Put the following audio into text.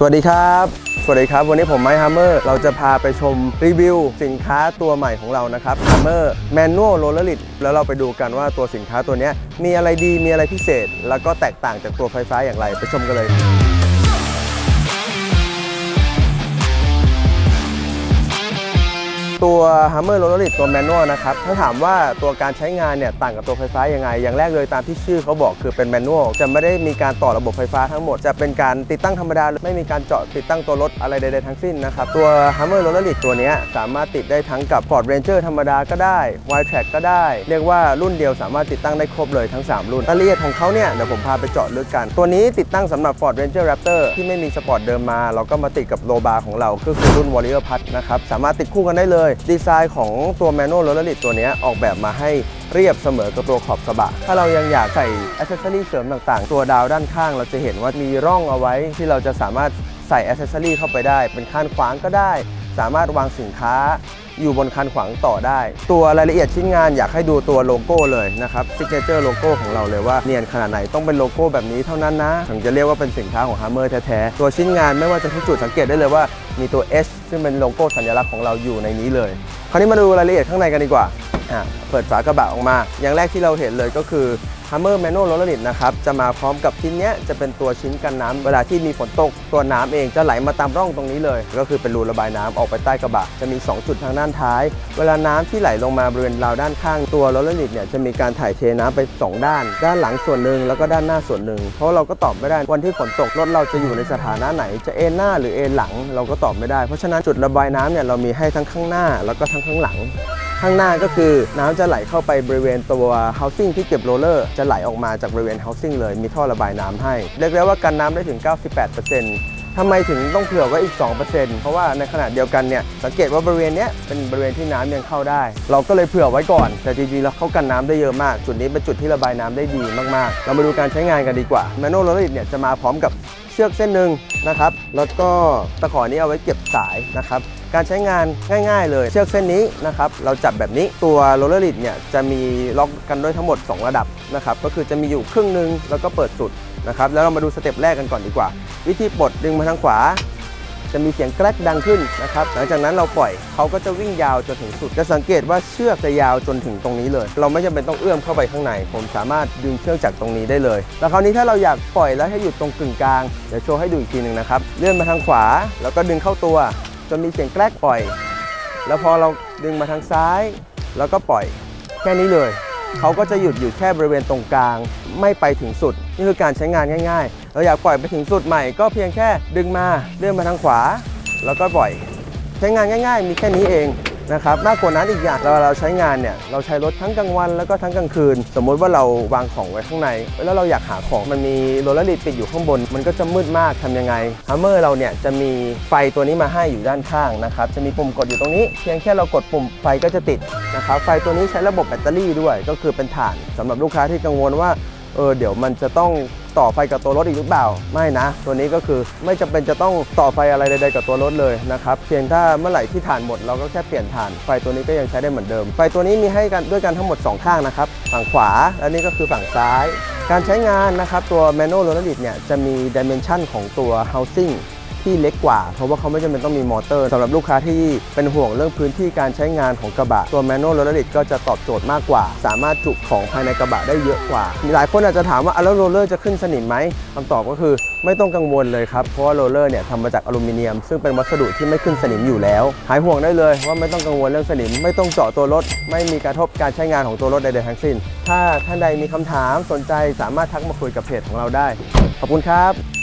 สวัสดีครับ สวัสดีครับ วันนี้ผมไมค์ฮัมเมอร์ เราจะพาไปชมรีวิว สินค้าตัวใหม่ของเรานะครับฮัมเมอร์แมนนวลโรลลิ่ดแล้วเราไปดูกันว่าตัวสินค้าตัวนี้มีอะไรดีมีอะไรพิเศษ แล้วก็แตกต่างจากตัวไฟฟ้าอย่างไรไปชมกันเลย ตัว Hammer Roller Lid ตัว Manual นะครับ ถ้าถามว่าตัวการใช้งานเนี่ยต่างกับตัวไฟฟ้ายังไง อย่างแรกเลยตามที่ชื่อเขาบอกคือเป็น Manual จะไม่ได้มีการต่อระบบไฟฟ้าทั้งหมด จะเป็นการติดตั้งธรรมดา ไม่มีการเจาะติดตั้งตัวรถอะไรใดๆทั้งสิ้นนะครับ ตัว Hammer Roller Lid ตัวนี้สามารถติดได้ทั้งกับ Ford Ranger ธรรมดาก็ได้ Wide Track ก็ได้ เรียกว่ารุ่นเดียวสามารถติดตั้งได้ครบเลยทั้ง 3 รุ่นรายละเอียดของเขาเนี่ยเดี๋ยวผมพาไปเจาะลึกกัน ตัวนี้ติดตั้งสำหรับ Ford Ranger Raptor ที่ไม่มีสปอร์ตเดิมมา เราก็มาติดกับโลบาของเราก็คือรุ่น Warrior Plus นะครับสามารถติดคู่กันได้เลยดีไซน์ของตัว Manual Roller Lid ตัวนี้ออกแบบมาให้เรียบเสมอกับตัวขอบกระบะ ถ้าเรายังอยากใส่อ c เซ s ซอรี่เสริมต่างๆ ตัวดาวด้านข้างเราจะเห็นว่ามีร่องเอาไว้ที่เราจะสามารถใส่อ c เซ s ซอรี่เข้าไปได้ เป็นคันขวางก็ได้ สามารถวางสินค้าอยู่บนคันขวางต่อได้ ตัวรายละเอียดชิ้นงานอยากให้ดูตัวโลโก้เลยนะครับซิกเนเจอร์โลโก้ของเราเลยว่าเนียนขนาดไหนต้องเป็นโลโก้แบบนี้เท่านั้นนะถึงจะเรียกว่าเป็นสินค้าของ Hammer แท้ๆ ตัวชิ้นงานไม่ว่าจะทุกจุดสังเกตได้เลยว่ามีตัว H ซึ่งเป็นโลโก้สัญลักษณ์ของเราอยู่ในนี้เลย คราวนี้มาดูรายละเอียดข้างในกันดีกว่า เปิดฝากระบะออกมา อย่างแรกที่เราเห็นเลยก็คือ Hammer Manual Roller Lid นะครับ จะมาพร้อมกับชิ้นนี้จะเป็นตัวชิ้นกันน้ำเวลาที่มีฝนตกตัวน้ำเองจะไหลมาตามร่องตรงนี้เลย ก็คือเป็นรูระบายน้ำออกไปใต้กระบะ จะมี 2 จุดทางด้านท้าย เวลาน้ำที่ไหลลงมาบริเวณราวด้านข้างตัว Roller Lid เนี่ยจะมีการถ่ายเทน้ำไป 2 ด้าน ด้านหลังส่วนหนึ่งแล้วก็ด้านหน้าส่วนหนึ่งเพราะเราก็ตอบไม่ได้วันที่ฝนตกรถเราจะอยู่ในสถานะไหน จะเอนหน้าหรือเอนหลังเราก็ตอบไม่ได้ เพราะฉะนั้นจุดระบายน้ำเนี่ยเรามีให้ทั้งข้างหน้าแล้วก็ทั้งข้างหลัง ข้างหน้าก็คือน้ำจะไหลเข้าไปบริเวณตัว housing ที่เก็บโรลเลอร์จะไหลออกมาจากบริเวณ housing เลยมีท่อระบายน้ำให้เรียกได้ว่ากันน้ำได้ถึง 98% ทำไมถึงต้องเผื่อไว้อีก 2%เพราะว่าในขณะเดียวกันเนี่ยสังเกตว่าบริเวณเนี้ยเป็นบริเวณที่น้ำยังเข้าได้ เราก็เลยเผื่อไว้ก่อน แต่จริงๆแล้วเขากันน้ำได้เยอะมาก จุดนี้เป็นจุดที่ระบายน้ำได้ดีมากๆ เรามาดูการใช้งานกันดีกว่า Manual Roller Lid เนี่ยจะมาพร้อมกับเชือกเส้นหนึ่งนะครับแล้วก็ตะขอนี้เอาไว้เก็บสายนะครับการใช้งานง่าย ๆ เลยเชือกเส้นนี้นะครับเราจับแบบนี้ตัวโรลเลอร์ลิดเนี่ยจะมีล็อกกันด้วยทั้งหมด 2 ระดับ นะครับก็คือจะมีอยู่ครึ่งหนึ่งแล้วก็เปิดสุดนะครับแล้วเรามาดูสเต็ปแรกกันก่อนดีกว่า วิธีปลดดึงมาทางขวา จะมีเสียงแกรกดังขึ้นนะครับหลังจากนั้นเราปล่อยเขาก็จะวิ่งยาวจนถึงสุด จะสังเกตว่าเชือกจะยาวจนถึงตรงนี้เลย เราไม่จำเป็นต้องเอื้อมเข้าไปข้างใน ผมสามารถดึงเชือกจากตรงนี้ได้เลย แล้วคราวนี้ถ้าเราอยากปล่อยแล้วให้หยุดตรงกึ่งกลางเดี๋ยวโชว์ให้ดูอีกทีหนึ่งนะครับเลื่อนมาทางขวา แล้วก็ดึงเข้าตัวจนมีเสียงแกรกปล่อย แล้วพอเราดึงมาทางซ้าย แล้วก็ปล่อยแค่นี้เลย เขาก็จะหยุดอยู่แค่บริเวณตรงกลาง ไม่ไปถึงสุด นี่คือการใช้งานง่ายๆ เราอยากปล่อยไปถึงสุดใหม่ก็เพียงแค่ดึงมาเลื่อนมาทางขวา แล้วก็ปล่อย ใช้งานง่าย ๆ มีแค่นี้เอง นะครับมากกว่านั้นอีกอย่างเราเราใช้งานเนี่ยเราใช้รถทั้งกลางวันแล้วก็ทั้งกลางคืน สมมุติว่าเราวางของไว้ข้างใน แล้วเราอยากหาของมันมีโรลเลอร์ลิดติดอยู่ข้างบน มันก็จะมืดมากทำยังไงฮัมเมอร์เราเนี่ยจะมีไฟตัวนี้มาให้อยู่ด้านข้างนะครับจะมีปุ่มกดอยู่ตรงนี้ เพียงแค่เรากดปุ่มไฟก็จะติดนะครับไฟตัวนี้ใช้ระบบแบตเตอรี่ด้วย ก็คือเป็นถ่านสำหรับลูกค้าที่กังวลว่าเออเดี๋ยวมันจะต้อง ต่อไฟกับตัวรถอีกหรือเปล่า ไม่นะ ตัวนี้ก็คือไม่จำเป็นจะต้องต่อไฟอะไรใดๆกับตัวรถเลยนะครับ เพียงถ้าเมื่อไหร่ที่ถ่านหมดเราก็แค่เปลี่ยนถ่าน ไฟตัวนี้ก็ยังใช้ได้เหมือนเดิม ไฟตัวนี้มีให้กันด้วยกันทั้งหมด 2 ข้างนะครับ ฝั่งขวา และนี่ก็คือฝั่งซ้าย การใช้งานนะครับตัว Manual Roller เนี่ยจะมี Dimension ของตัว Housing ที่เล็กกว่า เพราะว่าเขาไม่จำเป็นต้องมีมอเตอร์สำหรับลูกค้าที่เป็นห่วงเรื่องพื้นที่การใช้งานของกระบะ ตัว Manual Roller Lid ก็จะตอบโจทย์มากกว่า สามารถจุของภายในกระบะได้เยอะกว่ามีหลายคนอาจจะถามว่าอะแล้วโรลเลอร์จะขึ้นสนิมไหมคำตอบก็คือไม่ต้องกังวลเลยครับ เพราะว่าโรลเลอร์เนี่ยทำมาจากอลูมิเนียม ซึ่งเป็นวัสดุที่ไม่ขึ้นสนิมอยู่แล้ว หายห่วงได้เลยว่าไม่ต้องกังวลเรื่องสนิม ไม่ต้องเจาะตัวรถ ไม่มีกระทบการใช้งานของตัวรถใดๆทั้งสิ้น ถ้าท่านใดมีคำถามสนใจสามารถทักมาคุยกับเพจของเราได้ ขอบคุณครับ